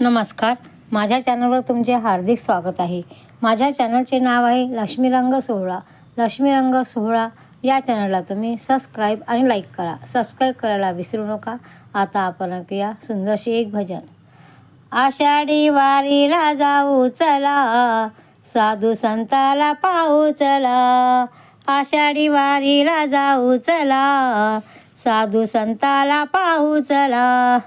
नमस्कार. माझ्या चॅनलवर तुमचे हार्दिक स्वागत आहे. माझ्या चॅनलचे नाव आहे लक्ष्मी रंग सोहळा. लक्ष्मी रंग सोहळा या चॅनलला तुम्ही सबस्क्राईब आणि लाईक करा. सबस्क्राईब करायला विसरू नका. आता आपण ऐकूया सुंदरशी एक भजन. आषाढी वारीला जाऊ चला. साधू संताला पाहू चला. आषाढी वारीला जाऊ चला. साधू संताला पाहू चला.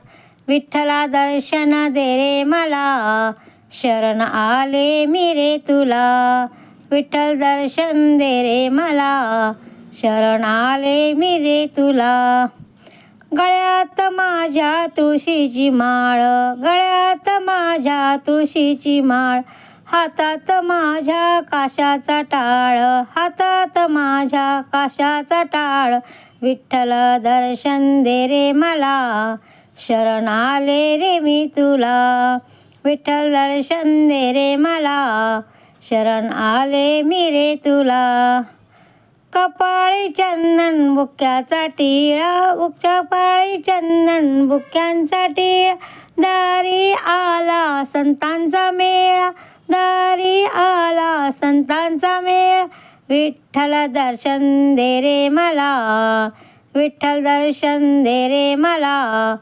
विठ्ठला दर्शन दे रे मला शरण आले मी रे तुला. विठ्ठल दर्शन दे रे मला शरण आले मी रे तुला. गळ्यात माझ्या तुळशीची माळ गळ्यात माझ्या तुळशीची माळ. हातात माझ्या काशाचा टाळ हातात माझ्या काशाचा टाळ. विठ्ठल दर्शन दे रे मला शरण आले रे मी तुला विठ्ठल दर्शन दे रे मला शरण आले मी रे तुला. कपाळी चंदन बुक्याचा टिळा कपाळी चंदन बुक्यांचा टिळा. दारी आला संतांचा मेळा दारी आला संतांचा मेळा. विठ्ठल दर्शन दे रे मला विठ्ठल दर्शन दे रे मला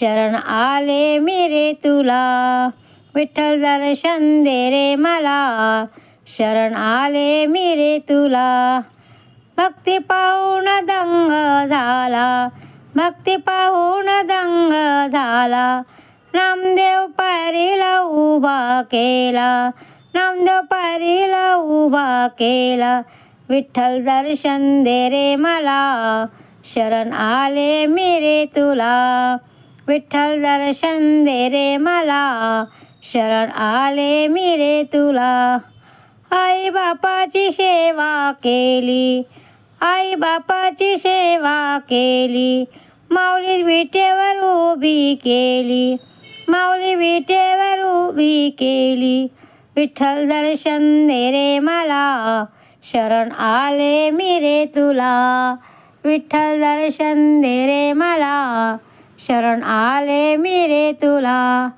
शरण आले मी रे तुला विठ्ठल दर्शन दे रे मला. शरण आले मी रे तुला भक्ती पाहून दंग झाला. भक्ती पाहून दंग झाला. नामदेव पारीला उभा केला. नामदेव पारीला उभा केला. विठ्ठल दर्शन दे रे मला. शरण आले मी रे तुला विठ्ठल दर्शन दे रे मला. शरण आले मी रे तुला. आई बापाची सेवा केली. आई बापाची सेवा केली. माऊली विटेवर उभी केली. माऊली विटेवर उभी केली. विठ्ठल दर्शन दे रे मला. शरण आले मी रे तुला. विठ्ठल दर्शन दे रे मला. शरण आले मी रे तुला.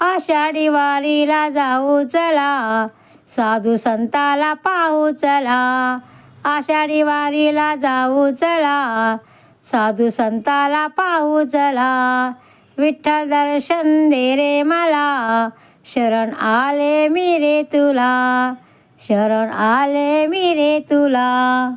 आषाढी वारीला जाऊ चला. साधू संताला पाहू चला. आषाढी वारीला जाऊ चला. साधू संताला पाहू चला. विठ्ठल दर्शन दे रे मला. शरण आले मी रे तुला. शरण आले मी रे तुला.